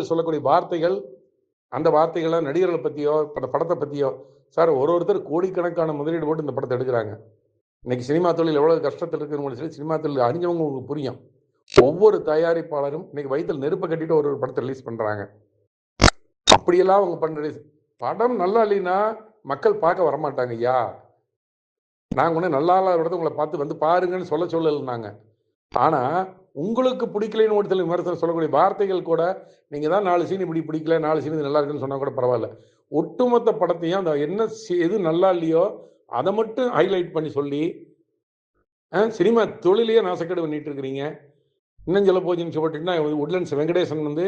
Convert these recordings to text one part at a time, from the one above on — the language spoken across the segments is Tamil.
நடிகர்கள் சொல்லக்கூடிய வார்த்தைகள் அந்த வார்த்தைகள்லாம் நடிகர்களை பற்றியோ அந்த படத்தை பற்றியோ சார் ஒரு ஒருத்தர் கோடிக்கணக்கான முதலீடு போட்டு இந்த படத்தை எடுக்கிறாங்க. இன்னைக்கு சினிமா தொழில் எவ்வளோ கஷ்டத்தில் இருக்குன்னு சொல்லி சினிமா தொழில் அறிஞ்சவங்க உங்களுக்கு புரியும். ஒவ்வொரு தயாரிப்பாளரும் இன்னைக்கு வயிற்றில் நெருப்பை கட்டிட்டு ஒரு ஒரு படத்தை ரிலீஸ் பண்ணுறாங்க அப்படியெல்லாம் அவங்க பண்ணுற படம் நல்லா இல்லைன்னா மக்கள் பார்க்க வரமாட்டாங்க ஐயா. நாங்கள் ஒன்று நல்லா இல்லாத இடத்த உங்களை பார்த்து வந்து பாருங்கன்னு சொல்ல சொல்லலைன்னாங்க. ஆனால் உங்களுக்கு பிடிக்கலைன்னு ஒருத்தர் விமர்சனம் சொல்லக்கூடிய வார்த்தைகள் கூட நீங்கள் தான் நாலு சீன் இப்படி பிடிக்கல நாலு சீன் இது நல்லா இருக்குன்னு சொன்னால் கூட பரவாயில்ல. ஒட்டுமொத்த படத்தையும் அந்த என்ன எது நல்லா இல்லையோ அதை மட்டும் ஹைலைட் பண்ணி சொல்லி சினிமா தொழிலையே நாசக்கேடு பண்ணிட்டு இருக்கிறீங்க. இன்னும் சொல்ல போச்சுன்னு சொல்லிட்டுன்னா உட்லண்ட்ஸ் வெங்கடேசன் வந்து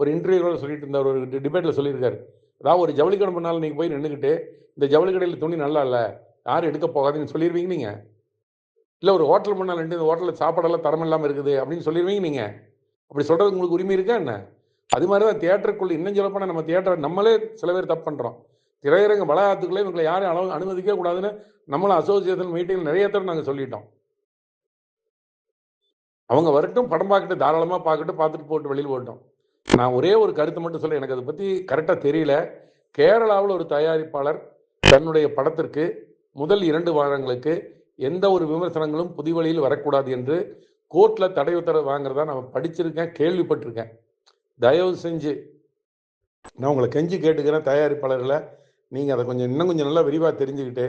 ஒரு இன்டர்வியூவில் சொல்லிட்டு இருந்தார் ஒரு டிபேட்டில் சொல்லியிருக்காரு. அதாவது ஒரு ஜவுளி கடை பண்ணாலும் நீங்கள் போய் நின்றுக்கிட்டு இந்த ஜவுளி கடையில் துணி நல்லா இல்லை யாரும் எடுக்க போகாதுன்னு சொல்லிடுவீங்க நீங்கள் இல்லை ஒரு ஹோட்டல் முன்னால் ரெண்டு இந்த ஹோட்டலில் சாப்பாடெல்லாம் தரம் இல்லாமல் இருக்குது அப்படின்னு சொல்லிடுவீங்க நீங்கள் அப்படி சொல்கிறது உங்களுக்கு உரிமை இருக்கா என்ன? அது மாதிரி தான் தியேட்டருக்குள்ள இன்னும் சொல்லப்போனால் நம்ம தியேட்டர் நம்மளே சில பேர் தப்பு பண்ணுறோம் திரையரங்க வளாகத்துக்குள்ளே இவங்களை யாரும் அளவு அனுமதிக்க கூடாதுன்னு நம்மளும் அசோசியேஷன் மீட்டிங் நிறைய தடவை நாங்கள் சொல்லிட்டோம். அவங்க வரட்டும் படம் பார்க்கட்டு தாராளமாக பார்க்கட்டும் பார்த்துட்டு போட்டு வெளியில் போட்டோம் நான் ஒரே ஒரு கருத்தை மட்டும் சொல்ல எனக்கு அதை பற்றி கரெக்டாக தெரியல. கேரளாவில் ஒரு தயாரிப்பாளர் தன்னுடைய படத்திற்கு முதல் இரண்டு வாரங்களுக்கு எந்த ஒரு விமர்சனங்களும் புது வழியில் வரக்கூடாது என்று கோர்ட்டில் தடை உத்தரவு வாங்குறதா நான் படிச்சிருக்கேன் கேள்விப்பட்டிருக்கேன். தயவு செஞ்சு நான் உங்களை கெஞ்சி கேட்டுக்கிறேன் தயாரிப்பாளர்களை. நீங்கள் அதை கொஞ்சம் இன்னும் கொஞ்சம் நல்லா விரிவாக தெரிஞ்சுக்கிட்டு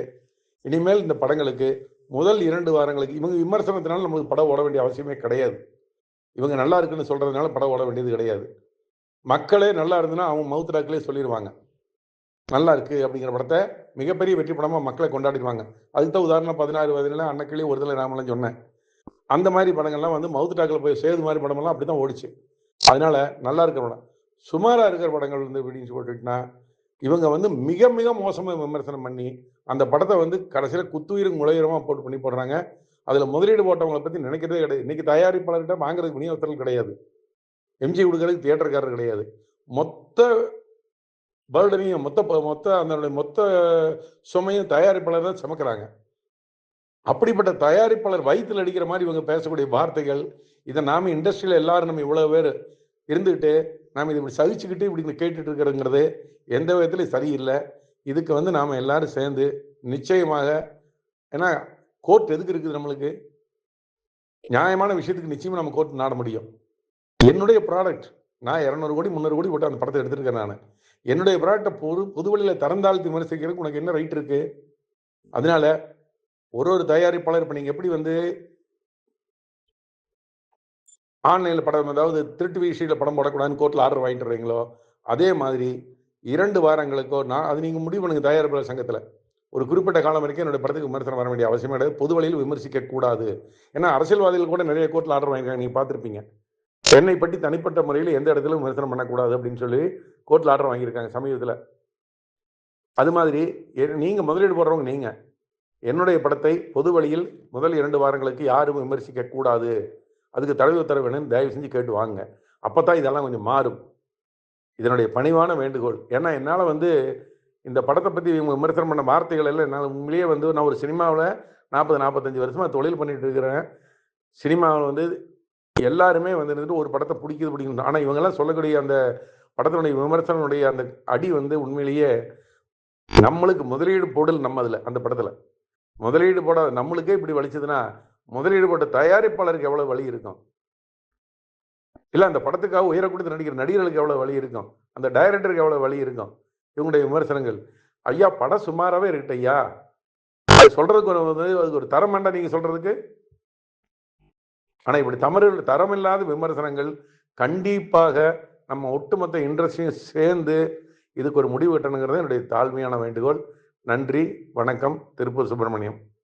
இனிமேல் இந்த படங்களுக்கு முதல் இரண்டு வாரங்களுக்கு இவங்க விமர்சனத்தினால நமக்கு படம் ஓட வேண்டிய அவசியமே கிடையாது. இவங்க நல்லா இருக்குன்னு சொல்கிறதுனால படம் ஓட வேண்டியது கிடையாது. மக்களே நல்லா இருந்ததுன்னா அவங்க மவுத்ராக்களே சொல்லிடுவாங்க நல்லா இருக்கு அப்படிங்கிற படத்தை மிகப்பெரிய வெற்றி படமாக மக்களை கொண்டாடிடுவாங்க அதுக்கு தான் உதாரணம் பதினாறு வயதுல அன்னக்கிளி ஒரு தலை ராமலன் சொன்னேன். அந்த மாதிரி படங்கள்லாம் வந்து மவுத் டாக்கில் போய் சேது மாதிரி படமெல்லாம் அப்படி தான் ஓடிச்சு. அதனால நல்லா இருக்கிற படம். சுமாராக இருக்கிற படங்கள் வந்து அப்படின்னு சொல்லிட்டுன்னா இவங்க வந்து மிக மிக மோசமாக விமர்சனம் பண்ணி அந்த படத்தை வந்து கடைசியில் குத்துயிரும் முளையுரமாக போட்டு பண்ணி போடுறாங்க. அதில் முதலீடு போட்டவங்களை பற்றி நினைக்கிறதே கிடையாது. இன்னைக்கு தயாரிப்பாளர்கிட்ட வாங்குறதுக்கு விநியோகத்தர்கள் கிடையாது. எம்ஜி கொடுக்கறதுக்கு தியேட்டர்காரர் கிடையாது. மொத்த பேர்டனையும் மொத்த மொத்த அதனுடைய மொத்த சுமையும் தயாரிப்பாளர் தான் சுமக்கிறாங்க. அப்படிப்பட்ட தயாரிப்பாளர் வயிற்றில் அடிக்கிற மாதிரி இவங்க பேசக்கூடிய வார்த்தைகள் இதை நாம இண்டஸ்ட்ரியில் எல்லாரும் நம்ம இவ்வளோ பேர் இருந்துக்கிட்டு நாம் இதை இப்படி சகிச்சுக்கிட்டு இப்படி கேட்டுட்டு இருக்கிறோங்கிறது எந்த விதத்துலையும் சரியில்லை. இதுக்கு வந்து நாம் எல்லாரும் சேர்ந்து நிச்சயமாக ஏன்னா கோர்ட் எதுக்கு இருக்குது நம்மளுக்கு? நியாயமான விஷயத்துக்கு நிச்சயமாக நம்ம கோர்ட் நாட முடியும். என்னுடைய ப்ராடக்ட் நான் இரநூறு கோடி முந்நூறு கோடி போட்டு அந்த படத்தை எடுத்திருக்கேன் நான். என்னுடைய ப்ராடக்டை பொது பொதுவெளியில தரந்தாழ்த்தி விமர்சிக்கிறதுக்கு உனக்கு என்ன ரைட் இருக்கு? அதனால ஒரு ஒரு தயாரிப்பாளர் இப்போ நீங்கள் எப்படி வந்து ஆன்லைனில் படம் அதாவது திருட்டு விஷயில் படம் போடக்கூடாதுன்னு கோர்ட்டில் ஆர்டர் வாங்கிட்டுறீங்களோ அதே மாதிரி இரண்டு வாரங்களுக்கோ நான் அது நீங்கள் முடிவு பண்ணுங்க தயாரிப்பாளர் சங்கத்தில். ஒரு குறிப்பிட்ட காலம் வரைக்கும் என்னுடைய படத்துக்கு விமர்சனம் வர வேண்டிய அவசியம் கிடையாது. பொது வழியில் விமர்சிக்க கூடாது ஏன்னா அரசியல்வாதிகள் கூட நிறைய கோர்ட்டில் ஆர்டர் வாங்கியிருக்காங்க. நீங்கள் பார்த்துருப்பீங்க. என்னை பற்றி தனிப்பட்ட முறையில் எந்த இடத்துல விமர்சனம் பண்ணக்கூடாது அப்படின்னு சொல்லி கோர்ட்டில் ஆர்டர் வாங்கியிருக்காங்க சமீபத்தில். அது மாதிரி எ- முதலீடு போடுறவங்க நீங்கள் என்னுடைய படத்தை பொது வழியில் முதல் இரண்டு வாரங்களுக்கு யாரும் விமர்சிக்க கூடாது. அதுக்கு தடவை உத்தரவு வேணும்னு தயவு செஞ்சு கேட்டு வாங்க. அப்போ தான் இதெல்லாம் கொஞ்சம் மாறும். இதனுடைய பணிவான வேண்டுகோள். ஏன்னா என்னால் வந்து இந்த படத்தை பற்றி இவங்க விமர்சனம் பண்ண வார்த்தைகள் எல்லாம் என்னால் உண்மையிலேயே வந்து நான் ஒரு சினிமாவில் நாற்பது நாற்பத்தஞ்சு வருஷமாக தொழில் பண்ணிகிட்டு இருக்கிறேன். சினிமாவில் வந்து எல்லாருமே வந்து இருந்துட்டு ஒரு படத்தை பிடிக்குது பிடிக்கணும் ஆனால் இவங்கெல்லாம் சொல்லக்கூடிய அந்த படத்தினுடைய விமர்சனனுடைய அந்த அடி வந்து உண்மையிலேயே நம்மளுக்கு முதலீடு போடல் நம்ம அதில் அந்த படத்தில். முதலீடு போடாத நம்மளுக்கே இப்படி வலிச்சதுன்னா முதலீடு போட்ட தயாரிப்பாளருக்கு எவ்வளோ வழி இருக்கும்? இல்லை அந்த படத்துக்காக உயர கொடுத்து நடிக்கிற நடிகர்களுக்கு எவ்வளோ வழி இருக்கும்? அந்த டைரக்டருக்கு எவ்வளோ வழி இருக்கும்? இவங்களுடைய விமர்சனங்கள். ஐயா படம் சுமாராகவே இருக்கட்டையா ஐயா. அது சொல்றதுக்கு ஒரு வந்து அதுக்கு ஒரு தரம் வேண்டாம் நீங்கள் சொல்றதுக்கு. ஆனால் இப்படி தமறு தரமில்லாத விமர்சனங்கள் கண்டிப்பாக நம்ம ஒட்டுமொத்த இண்டஸ்ட்ரியும் சேர்ந்து இதுக்கு ஒரு முடிவு கட்டணுங்கிறது என்னுடைய தாழ்மையான வேண்டுகோள். நன்றி வணக்கம் திருப்பூர் சுப்பிரமணியம்.